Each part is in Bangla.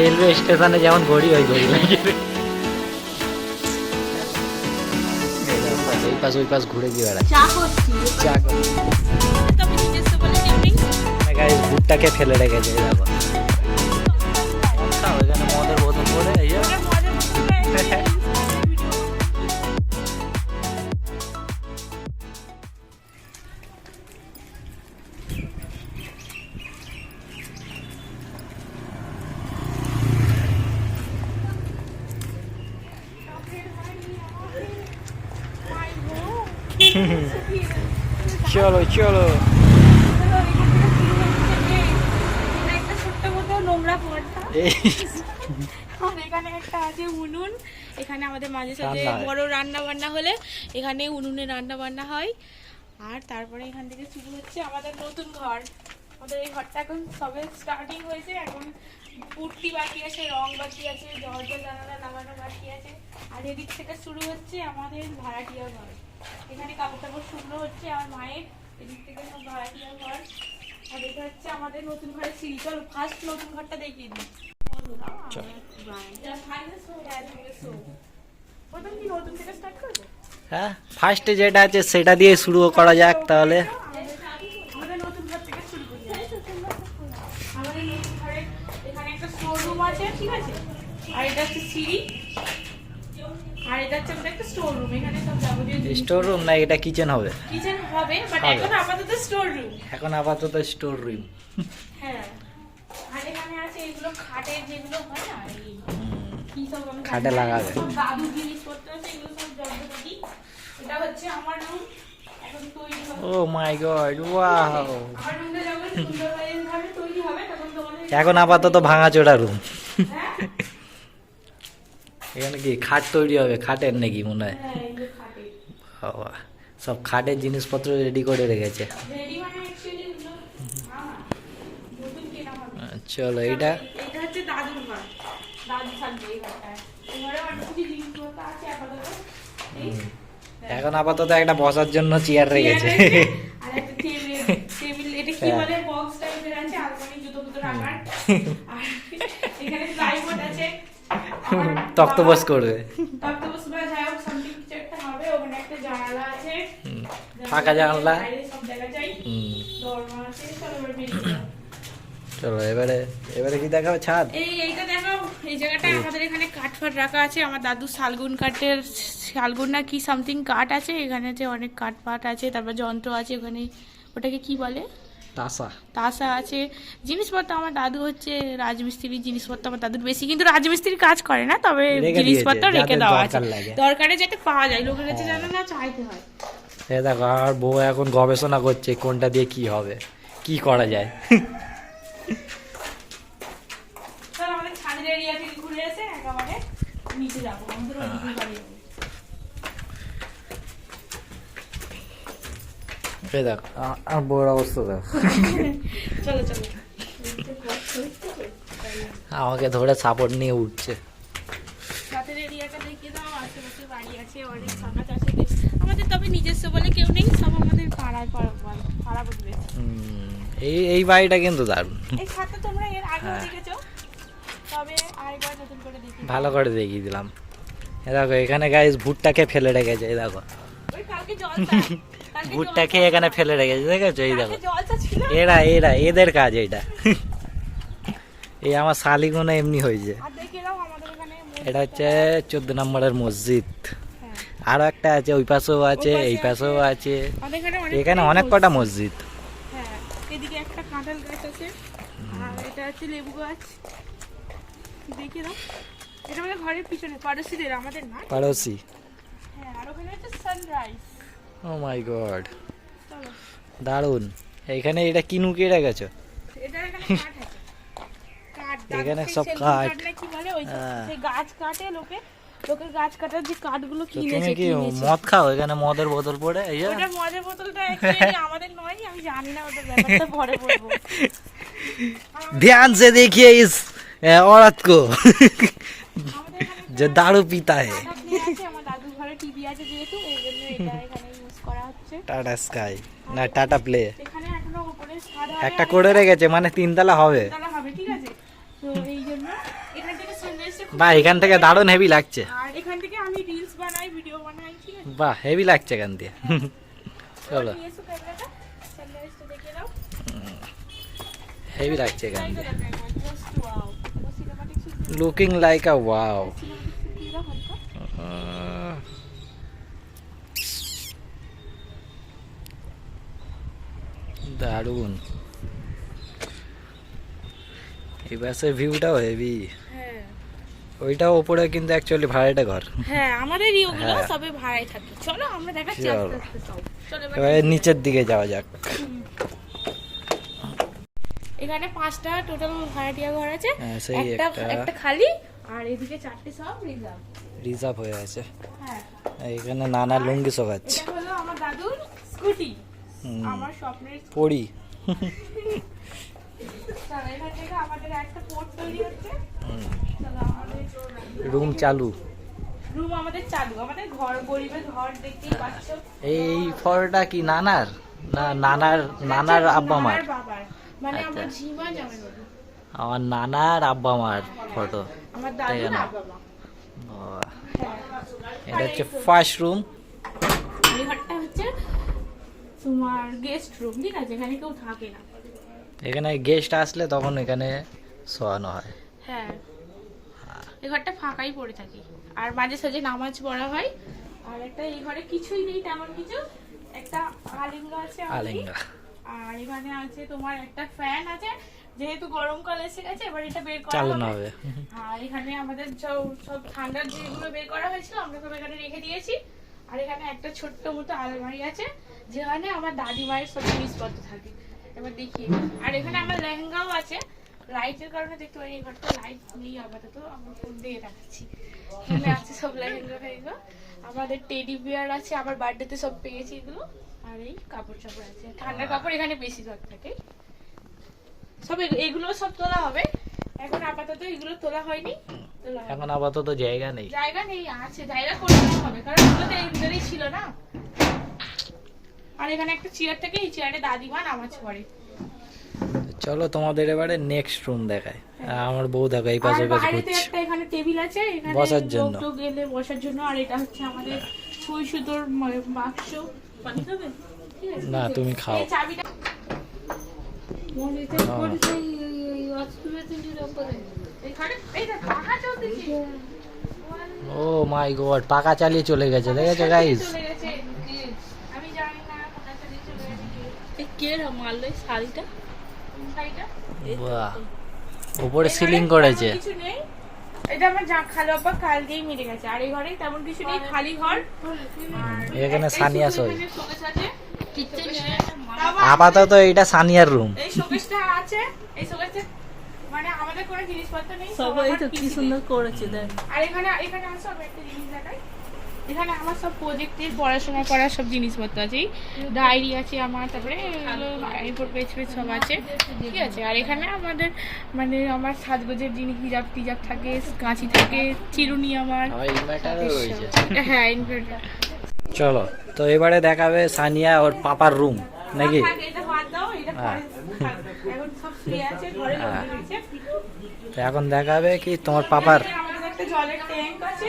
রেলওয়ে স্টেশনে যেমন ঘড়ি ওই ঘড়ি লাগে এই পাশ ওই পাশ ঘুরে গিয়ে বেড়াচ্ছি। চা করছি ভুট্টাকে ফেলে রেখেছে দেখো। চলো চলো। এখানে একটা আছে উনুন, এখানে আমাদের মাঝে হয়। বড় রান্না বান্না হলে এখানে উনুনে হয় আর তারপরে এখান থেকে শুরু হচ্ছে আমাদের নতুন ঘর। আমাদের এই ঘরটা এখন স্টার্টিং হয়েছে, এখন আছে, রং আছে জানালা লাগানো বাকি আছে। আর এদিক থেকে শুরু হচ্ছে আমাদের ভাড়াটিয়া ঘর। এখানে কাপড় টাপড় শুকনো হচ্ছে আমার মায়ের। এদিক থেকে সব ভাড়াটিয়া ঘর আর এটা হচ্ছে আমাদের নতুন ঘরের সিঁড়ি। ফার্স্ট নতুন ঘরটা দেখিয়ে দিই। করব হ্যাঁ ফার্স্টে যেটা আছে সেটা দিয়ে শুরু করা যাক তাহলে। আমাদের নতুন ঘর থেকে শুরু করি। আমাদের নতুন ঘরে এখানে একটা স্টোর রুম আছে ঠিক আছে? আর এটা হচ্ছে সিঁড়ি। আর এটা হচ্ছে আমাদের একটা স্টোর রুম এখানে সব যাবতীয় স্টোর রুম না এটা কিচেন হবে। কিচেন হবে বাট এখন আপাতত স্টোর রুম এখন আপাতত স্টোর রুম হ্যাঁ। আর এখানে আছে এগুলো খাটের যেগুলো হয় না এই কি সব আমি খাটে লাগাবে। দাদু জিনিসপত্র আছে এগুলো সব যন্ত্রপাতি। এটা হচ্ছে আমার রুম এখন তৈরি হবে। ও মাই গড ওয়াও এখন আপাতত ভাঙাচোরা রুম হ্যাঁ? এখানে কি খাট তৈরি হবে খাটের নাকি মনে হয় বাবা, সব খাটের জিনিসপত্র রেডি করে রেখেছে চলো এইটা এটা এখন আপাতত একটা বসার জন্য চেয়ার রেখেছে আর একটা টেবিল টেবিল এটা কি হ্যাঁ। বলে বক্স টাইপের আছে আলমারি জুতো ফুতো রাখার আর এখানে প্লাইবোর্ড আছে তক্তপোষ করবে। তক্তপোষ বা যাই হোক সামথিং কিছু একটা হবে ওখানে একটা জানালা আছে। ফাঁকা জানলা। সব দেখা যায় হুম, দরজা আছে চলো এবার বেরিয়ে চলো এবারে এবারে কি দেখাবে ছাদ? এই এইটা দেখো এই জায়গাটা আমাদের এখানে কাঠ ফাট রাখা আছে। আমার দাদু শালগুন কাঠের শালগুন না কি সামথিং কাঠ আছে। এখানে যে অনেক কাঠ ফাট আছে তারপর যন্ত্র আছে ওখানে। ওটাকে কি বলে? তাসা। তাসা আছে। জিনিসপত্র আমার দাদু হচ্ছে রাজমিস্ত্রির জিনিসপত্র আমার দাদুর বেশি। কিন্তু রাজমিস্ত্রি কাজ করে না তবে জিনিসপত্র রেখে দেওয়া আছে। দরকারে যাতে পাওয়া যায় লোকের কাছে জানে না চাইতে হয়। দেখো আর বউ এখন গবেষণা করছে কোনটা দিয়ে কি হবে কি করা যায়। চল আমাদের ছাদের এরিয়া থেকে ঘুরে এসে একেবারে নিচে যাব আমাদের বাড়ি দেখো আর বউর অবস্থা দেখো। চলো চলো। আমাকে ধরে সাপোর্ট নিয়ে উঠছে। আমাদের তবে নিজস্ব বলে কেউ নেই সব আমাদের পাড়ায় পাড়া পাড়া প্রতিবেশী। হুম, এই এই বাড়িটা কিন্তু দারুণ। এই ছাদটা তোমরা এর আগেও হ্যাঁ। দেখেছ তবে আরেকবার নতুন করে দেখি ভালো করে দেখিয়ে দিলাম। এ দেখো এখানে গাইস ভুট্টাকে ফেলে রেখেছে এই দেখো। ওই কালকে জল ভুট্টা খেয়ে এখানে ফেলে রেখেছে দেখেছ? এই দেখো। এরা এরা এদের কাজ এটা। এই আমার শালিগুলো এমনি হয়েছে। এটা হচ্ছে চোদ্দ নম্বরের মসজিদ। হ্যাঁ। আরও একটা আছে ওই পাশেও আছে এই পাশেও আছে। এখানে অনেক কটা মসজিদ। হ্যাঁ এদিকে একটা কাঁঠাল গাছ আছে। আর এটা হচ্ছে লেবু গাছ। দেখে দাও এটা আমাদের ঘরের পিছনে পাড়োশিদের আমাদের না? পাড়োশি। হ্যাঁ আর ওখানে হচ্ছে সানরাইজ ও মাই গড চলো দারুণ এইখানে এটা কি নুকিয়ে রেখেছো এটা এখানে কাঠ আছে কাঠ এখানে সেই সব সেলুন কাঠ। না কি বলে ওই যে- হ্যাঁ। সেই গাছ কাটে লোকে লোকের গাছ কাটার যে কাঠগুলো তো কিনেছে তুমি কি কিনেছে মদ খাও এখানে মদের বোতল পড়ে এই যে ওটা মদের বোতলটা actually আমাদের নয় আমি জানি না ওটা ব্যাপারটা পরে বলবো ध्यान से देखिए इस अ, औरत को আমাদের এখানে जो दारू पीता है ঘরে টিভি আছে যেহেতু এই জন্য এটা এখানে ইউজ করা হচ্ছে। টাটা স্কাই না টাটা প্লে এখানে এখনও উপরে একটা করে রেখেছে মানে তিনতলা হবে। তালা হবে ঠিক আছে? তো এই জন্য বা এখান থেকে দারুণ হেভি লাগছে। আর এখান থেকে আমি রিলস বানাই ভিডিও বানাই ঠিক আছে? বাহ হেভি লাগছে এখান দিয়ে। চলো। দেখে নাও। হেভি লাগছে এখান দিয়ে। লুকিং লাইক আ ওয়াও দারুণ। এই বাসের ভিউটাও হেভি হ্যাঁ। ওইটাও ওপরে কিন্তু অ্যাকচুয়ালি ভাড়াটা ঘর। হ্যাঁ আমাদের ইয়েগুলো হ্যাঁ। সবে ভাড়ায় থাকে। চলো আমরা দেখাচ্ছি। আস্তে আস্তে সব চলো এবার নিচের দিকে যাওয়া যাক। এখানে পাঁচটা টোটাল ভাড়াটিয়া ঘর আছে। হ্যাঁ, একটা একটা। খালি আর এদিকে চারটে সব রিজার্ভ রিজার্ভ হয়ে আছে। হ্যাঁ। এখানে নানা লুঙ্গি শোকাচ্ছে। এটা হলো আমার দাদুর স্কুটি। আমার স্বপ্নের পড়ি। রুম চালু। রুম আমাদের চালু। আমাদের ঘর গরিবের ঘর দেখতেই পাচ্ছ। এই ফলটা কি নানার? না নানার নানার আব্বা মার? মানে আমরা আচ্ছা। আমার নানার আব্বা মার ফটো। আমার তাই না? হ্যাঁ। এটা হচ্ছে ফার্স্ট রুম তোমার গেস্ট রুম ঠিক আছে? এখানে কেউ থাকে না। এখানে গেস্ট আসলে তখন এখানে শোয়ানো হয়। হ্যাঁ। এই ঘরটা ফাঁকাই পড়ে থাকে। আর মাঝে সাঝে নামাজ পড়া হয়। আর একটা এই ঘরে কিছুই নেই তেমন কিছু। একটা আলিঙ্গা আছে। আলেঙ্গা। আর এখানে আছে তোমার একটা ফ্যান আছে। যেহেতু গরমকাল এসে গেছে এবার এটা বের করা হবে। আর এখানে আমাদের সব সব ঠান্ডার যেগুলো বের করা হয়েছিল আমরা সব এখানে রেখে দিয়েছি। আর এখানে একটা ছোট্ট মতো আলমারি আছে। যেখানে আমার দাদি মায়ের সব জিনিসপত্র থাকে। এবার দেখি। আর এখানে আমার লেহেঙ্গাও আছে। লাইটের কারণে দেখতে পাই এই ঘরটা লাইট নেই আপাতত। আমরা ফোন দিয়ে দেখাচ্ছি। এখানে আছে সব লেহেঙ্গা ফেহেঙ্গা। আমাদের টেডি বিয়ার আছে আমার বার্থডেতে সব পেয়েছি এগুলো। আর এই কাপড় চাপড় আছে। ঠান্ডার কাপড় এখানে বেশিরভাগ থাকে। সব এগ- এগুলো সব তোলা হবে। এখন আপাতত এগুলো তোলা হয়নি। এখন আপাতত জায়গা নেই। জায়গা নেই আছে। জায়গা করে দেওয়া হবে। কারণ এগুলো তো এই ভিতরেই ছিল না। আর এখানে একটা চেয়ার থেকে এই চেয়ারে দাদিমা নামাজ পড়ে। চলো তোমাদের এবারে নেক্সট রুম দেখায় আমার বউ দেখো এই পাশে পাশে ঘুরছে। একটা এখানে টেবিল আছে এখানে বসার জন্য। টোক গেলে বসার জন্য আর এটা হচ্ছে আমাদের সুই সুতোর বাক্স। পানি খাবে? না, তুমি খাও। চাবিটা। ও মাই গড পাকা চালিয়ে চলে গেছে দেখেছ গাইস চলে গেছে। আমি জানি না পাখা চালিয়ে চলে গেছে কে। মারলো এই শাড়িটা? শাড়িটা? বাহ। উপরে সিলিং করেছে। কিছু নেই। এটা আমার যা খালো আব্বা কালকেই মিলে গেছে। আর এই ঘরে তেমন কিছু নেই খালি ঘর। এখানে সানিয়া আছে। আপাতত এটা সানিয়ার রুম এই শোকেসটা আছে। এই শোকেসে মানে আমাদের কোনো জিনিসপত্র নেই সবাই তো কি সুন্দর করেছে দেখ। আর এখানে এখানে সব একটা জিনিস দেখাই। এখানে আমার সব প্রজেক্টের পড়াশোনা করার সব জিনিসপত্র আছে ডায়েরি আছে আমার তারপরে এরপর পেজ পেজ সব আছে। ঠিক আছে আর এখানে আমাদের মানে আমার সাজগোজের জিনিস হিজাব টিজাব থাকে কাঁচি থাকে চিরুনি আমার। হ্যাঁ ইনভার্টার চলো তো এবারে দেখাবে সানিয়া ওর পাপার রুম নাকি? এটা বাদ দাও এটা হ্যাঁ। এখন হ্যাঁ। তো এখন দেখাবে কি তোমার পাপার একটা জলের ট্যাঙ্ক আছে।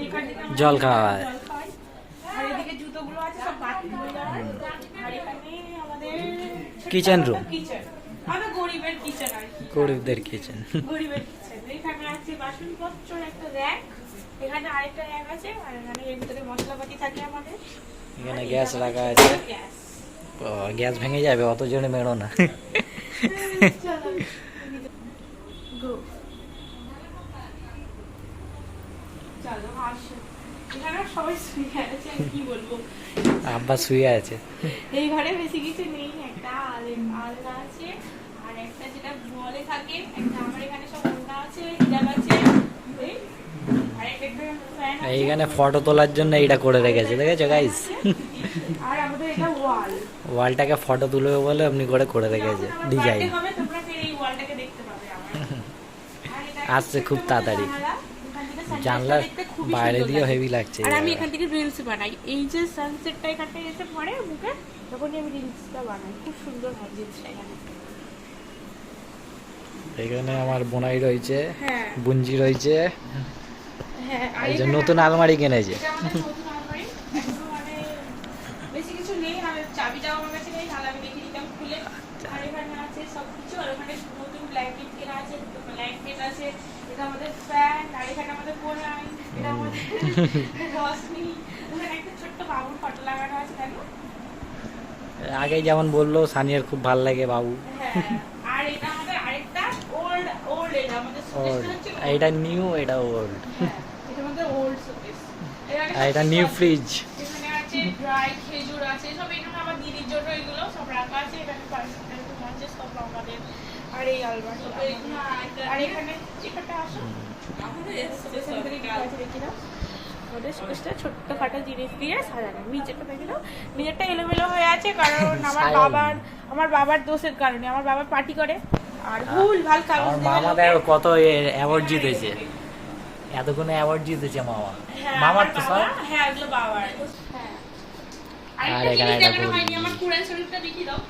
এইখান থেকে আমরা জল খাওয়া হয়। আর এদিকে জুতোগুলো আছে সব বাতি হয়ে যাবে আর এখানে আমাদের কিচেন রুম কিচেন আমাদের গরিবের কিচেন আর কি। গরিবদের কিচেন গরিবের কিচেন এখানে আছে বাসনপত্র একটা র্যাক এখানে আরেকটা র্যাক আছে আর এখানে এর ভিতরে মশলাপাতি থাকে আমাদের। এখানে গ্যাস রাখা আছে। গ্যাস ভেঙে যাবে অত জনে মেরো না। চলো। গো চলো আসো এখানে সবাই শুয়ে আছে আর কি বলব আব্বা শুয়ে আছে। এই ঘরে বেশি কিছু নেই একটা আলনা আছে আর একটা যেটা বলে থাকে একটা আমার এখানে সব আছে হিজাব আছে। এইখানে ফটো তোলার জন্য এইটা করে রেখেছে দেখেছ গাইস আর আমাদের এটা ওয়াল ওয়ালটাকে ফটো তুলবে বলে এমনি করে করে রেখেছে ডিজাইন আসছে খুব তাড়াতাড়ি জানালা, এখান থেকে sunset জানলার বাইরে দিয়ে হেভি লাগছে আর আমি এখান থেকে রিলস বানাই। এই যে সানসেটটা এখান এসে পড়ে মুখে তখনই আমি রিলসটা বানাই। খুব সুন্দর হয় রিলসটা এখানে। এখানে আমার বোনাই রয়েছে হ্যাঁ। বুঞ্জি রয়েছে হ্যাঁ এই যে নতুন আলমারি কিনেছে। মানে বেশি কিছু নেই আর চাবিটাও আমার কাছে নেই তাহলে আমি দেখিয়ে দিতাম খুলে। আর এখানে আছে সবকিছু আর ওখানে নতুন ব্ল্যাঙ্কেট কেনা আছে ব্ল্যাঙ্কেট আছে এটা আমাদের ফ্যান আর এখানে আমাদের কোনাই এটা আমাদের রশনি ওখানে একটা ছোট্ট বাবুর ফটো লাগানো আছে দেখো। আগে যেমন বলল সানিয়ার খুব ভালো লাগে বাবু। হ্যাঁ আর এটা আমাদের আরেকটা ওল্ড ওল্ড এটা আমাদের নিউ এটা ওল্ড হ্যাঁ, এটা আমাদের ওল্ড শোকেস আর এটা নিউ ফ্রিজ এখানে আছে ড্রাই খেজুর আছে সব এগুলো আমার দিদির জন্য এগুলো সব রাখা আছে এখানে পার্সেন্টেজ আমাদের। আর এই আর এখানে আসো। ছোট্টখাটো জিনিস দিয়ে সাজানো। নিচেটা দেখে দাও নিচেরটা এলোমেলো হয়ে আছে কারণ আমার বাবার আমার বাবার দোষের কারণে। আমার বাবা পার্টি করে। আর ভুল ভালো কাগজ মামা। দেখো কত অ্যাওয়ার্ড জিতেছে। এতক্ষণে অ্যাওয়ার্ড জিতেছে মামা। হ্যাঁ, মামার তো সব হ্যাঁ এগুলো বাবার। হ্যাঁ। আর এখানে একটা ঘড়ি। আমার কুরআন শরীফটা দেখিয়ে দাও।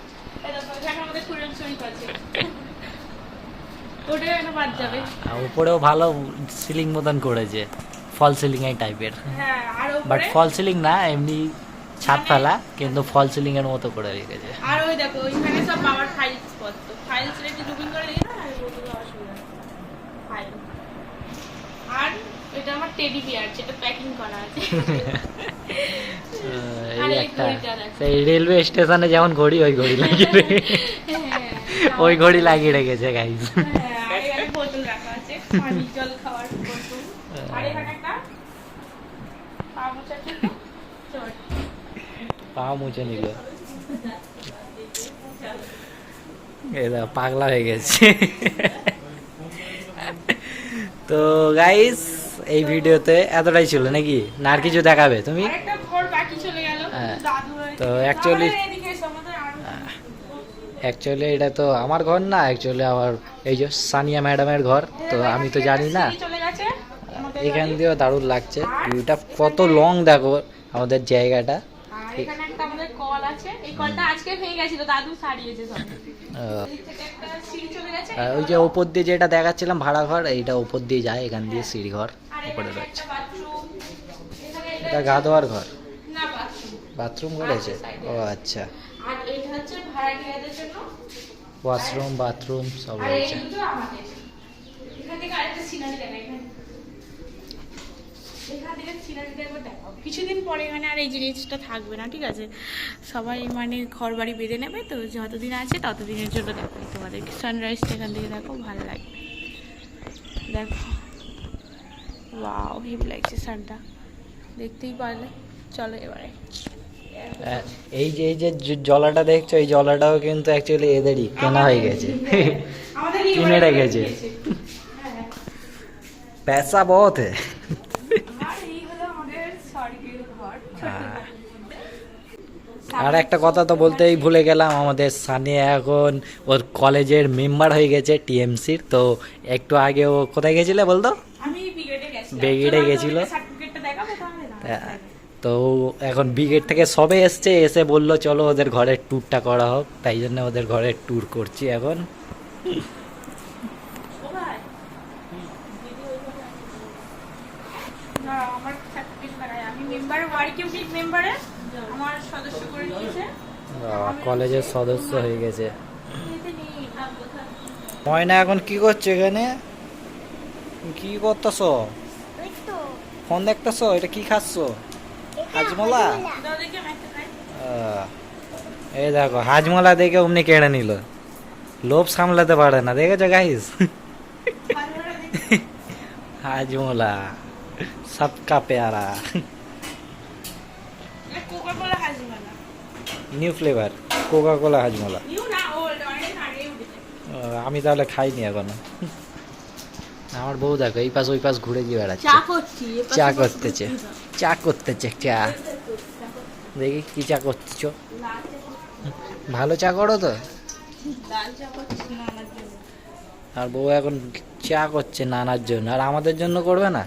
এই দেখো এখানে আমাদের কুরআন শরীফ আছে ওটা এখানে বাদ যাবে আর উপরেও ভালো সিলিং মতন করেছে ফল সিলিং এই টাইপের হ্যাঁ বাট ফল সিলিং না এমনি ছাদ মানে- ফেলা কিন্তু ফল সিলিং এর মতো করে রেখেছে। আর ওই দেখো ওইখানে সব বাবার ফাইলস পত্র। ফাইলস রেখে জুমিং করে না? আর ফাইল আর এটা আমার টেডি বিয়ার যেটা প্যাকিং করা আছে। এই এই একটা সেই রেলওয়ে স্টেশনে যেমন ঘড়ি ওই ঘড়ি লাগিয়ে রেখে- হ্যাঁ, ওই ঘড়ি লাগিয়ে রেখেছে হ্যাঁ, আর এখানে বোতল রাখা আছে পানি জল খাওয়ার আর এখানে একটা পা মুছে নিল। পাগলা হয়ে গেছে। তো গাইস এই ভিডিওতে এতটাই ছিল নাকি? না আর কিছু দেখাবে তুমি? হ্যাঁ। তো actually- আমাদের এদিকে এসো, আমাদের আরো- অ্যাকচুয়ালি এটা তো আমার ঘর না অ্যাকচুয়ালি আমার এই যে সানিয়া ম্যাডামের ঘর তো আমি তো জানি না। এখান দিয়েও দারুণ লাগছে। ভিউটা কত লং দেখো আমাদের জায়গাটা। ওই যে ওপর দিয়ে যেটা দেখাচ্ছিলাম ভাড়া ঘর এইটা ওপর দিয়ে যায় এখান দিয়ে সিঁড়ি ঘর উপরে রয়েছে। বাথরুম এটা গা ধোয়ার ঘর বাথরুম আছে ও আচ্ছা। আর এটা হচ্ছে ভাড়াটিয়াদের জন্য। ওয়াশরুম বাথরুম সব আর রয়েছে। এই দুটো আমাদের। এখান থেকে আরেকটা সিনারি দেখা এখানে। এখান থেকে সিনারিটা একবার দেখাও কিছুদিন পরে এখানে আর এই জিনিসটা থাকবে না ঠিক আছে? সবাই মানে ঘর বাড়ি বেঁধে নেবে তো যতদিন আছে ততদিনের জন্য দেখো তোমাদের সানরাইজটা এখান থেকে দেখো ভালো লাগবে। দেখো। ওয়াও হেভি লাগছে সানটা দেখতেই পারলে। চলো এবারে। এই যে এই যে জলাটা দেখছ এই জলাটাও কিন্তু অ্যাকচুয়ালি এদেরই কেনা হয়ে গেছে। কিনে রেখেছে। পয়সা বহুত। হ্যাঁ। আর একটা কথা তো বলতেই ভুলে গেলাম আমাদের সানি এখন ওর কলেজের মেম্বার হয়ে গেছে টিএমসির তো একটু আগে ও কোথায় গেছিলে বলতো? ব্রিগেডে গেছিল। হ্যাঁ। তো এখন ব্রিগেড থেকে সবে এসছে এসে বলল চলো ওদের ঘরের ট্যুরটা করা হোক। তাই জন্য ওদের ঘরের ট্যুর করছি এখন। ও ভাই দিদি ওইভাবে আছে। না আমার সার্টিফিকেট লাগাই আমি মেম্বার ওয়ার্কিং মেম্বারে আমার সদস্য করে দিয়েছে বাবা, কলেজের সদস্য হয়ে গেছে। ময়না এখন কি করছ এখানে? কি করতেছো? ফোন দেখতেছো? এটা কি খাচ্ছো? হাজমলা? এই দেখো হাজমলা দেখে অমনি কেড়ে নিল। লোভ সামলাতে পারে না দেখেছ গাইস হাজমলা সবকা পেয়ারা। Coca Cola Hajmola. New flavour Coca Cola Hajmola আমি তাহলে খাইনি এখনও। আমার বউ দেখো এই পাশ ওই পাশ ঘুরে গিয়ে বেড়াচ্ছে। চা করছি চা করতেছে। চা করতেছে চা দেখি কি চা করছ ভালো চা করো তো। আর বউ এখন চা করছে নানার জন্য। আর আমাদের জন্য করবে না?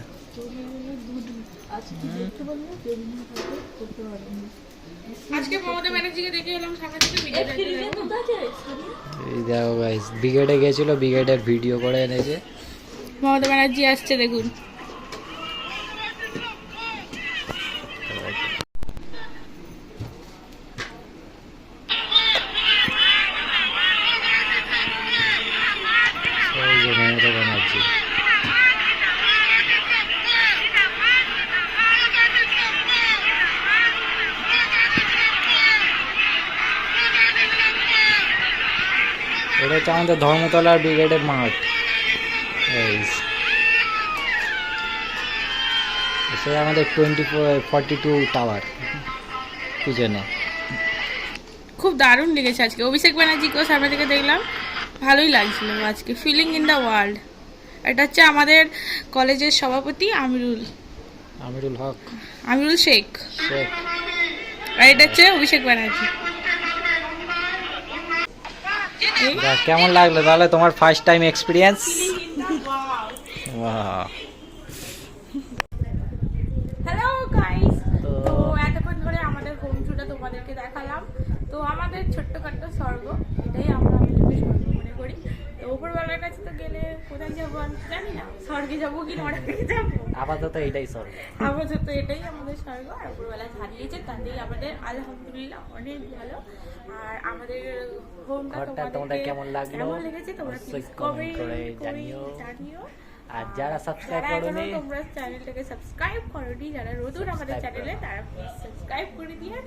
এই দেখো ব্রিগেডে গেছিল ব্রিগেডের ভিডিও করে এনেছে। মমতা ব্যানার্জি আসছে দেখুন। এটা হচ্ছে আমাদের ধর্মতলার ব্রিগেডের মাঠ। সে আমাদের twenty four forty two tower পিছনে খুব দারুণ লেগেছে আজকে। অভিষেক ব্যানার্জিকেও সামনে থেকে দেখলাম। ভালোই লাগছিল আজকে। ফিলিং ইন দ্য ওয়ার্ল্ড এটা হচ্ছে আমাদের কলেজের সভাপতি আমিরুল। আমিরুল হক। আমিরুল শেখ। শেখ। আর এটা হচ্ছে অভিষেক ব্যানার্জি। কেমন লাগল তাহলে তোমার first time experience hello guys তো- এতক্ষণ ধরে আমাদের হোম টুরটা তোমাদেরকে দেখালাম। তো আমাদের ছোট্টখাট্ট স্বর্গ, এটাই আমরা স্বর্গ মনে করি। তো উপরবেলার কাছে তো গেলে কোথায় যাব আমি জানি না, স্বর্গে যাব কি নরকে যাব। আপাতত এটাই সব আপাতত এটাই আমাদের স্বর্গ আর উপরবেলা ছাড়িয়েছে তাতেই আমাদের আলহামদুলিল্লাহ অনেক ভালো আর আমাদের হোমটা তোমাদের কেমন লাগল? কেমন লেগেছে তোমরা কমেন্ট করে জানিও। জানিও আর যারা সাবস্ক্রাইব করোনি তোমরা চ্যানেলটাকে সাবস্ক্রাইব করোনি যারা নতুন আমাদের চ্যানেলে তারা প্লিজ সাবস্ক্রাইব করে দিয়ে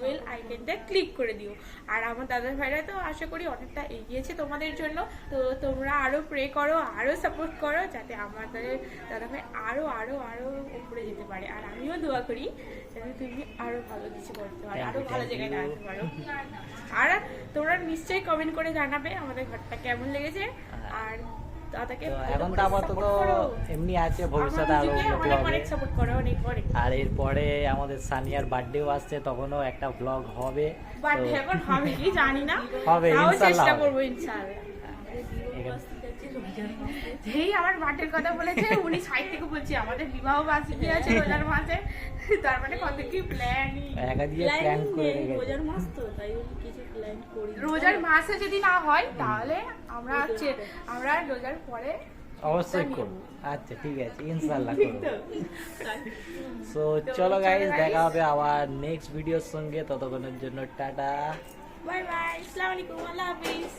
বেল আইকনটা ক্লিক করে দিও। আর আমার দাদা ভাইরা তো আশা করি অনেকটা এগিয়েছে তোমাদের জন্য। তো তোমরা আরও প্রে করো আরও সাপোর্ট করো যাতে আমাদের দাদা ভাই আরও আরও আরও উপরে যেতে পারে। আর আমিও দোয়া করি যাতে তুমি আরও ভালো কিছু করতে পারো আরও ভালো জায়গায়. দাঁড়াতে পারো। আর তোমরা নিশ্চয়ই কমেন্ট করে জানাবে আমাদের ঘরটা কেমন লেগেছে। আর দাদাকে এখন তো আপাতত এমনি আছে ভবিষ্যতে আরও উন্নতি হবে। আর এরপরে আমাদের সানিয়ার বার্থডেও আসছে তখনও একটা ব্লগ হবে। বাট এখন হবে কি জানি না। হবে, ইনশাআল্লাহ চেষ্টা করব ইনশাআল্লাহ যেই আমার বাটের কথা বলেছে উনি সাইড থেকে বলছে আমাদের বিবাহ বার্ষিকী আছে রোজার মাসে। তার মানে কত কি প্ল্যানিং একা দিয়ে প্ল্যান করে রোজার মাস তো তাই কিছু প্ল্যান করি। রোজার মাসে যদি না হয় তাহলে আমরা হচ্ছে আমরা রোজার পরে অবশ্যই করব। আচ্ছা ঠিক আছে ইনশাল্লাহ করব। সো চলো গাইজ দেখা হবে আবার নেক্সট ভিডিওর সঙ্গে। ততক্ষণের জন্য টাটা। বাই বাই আসসালামু আলাইকুম আল্লাহ হাফিজ।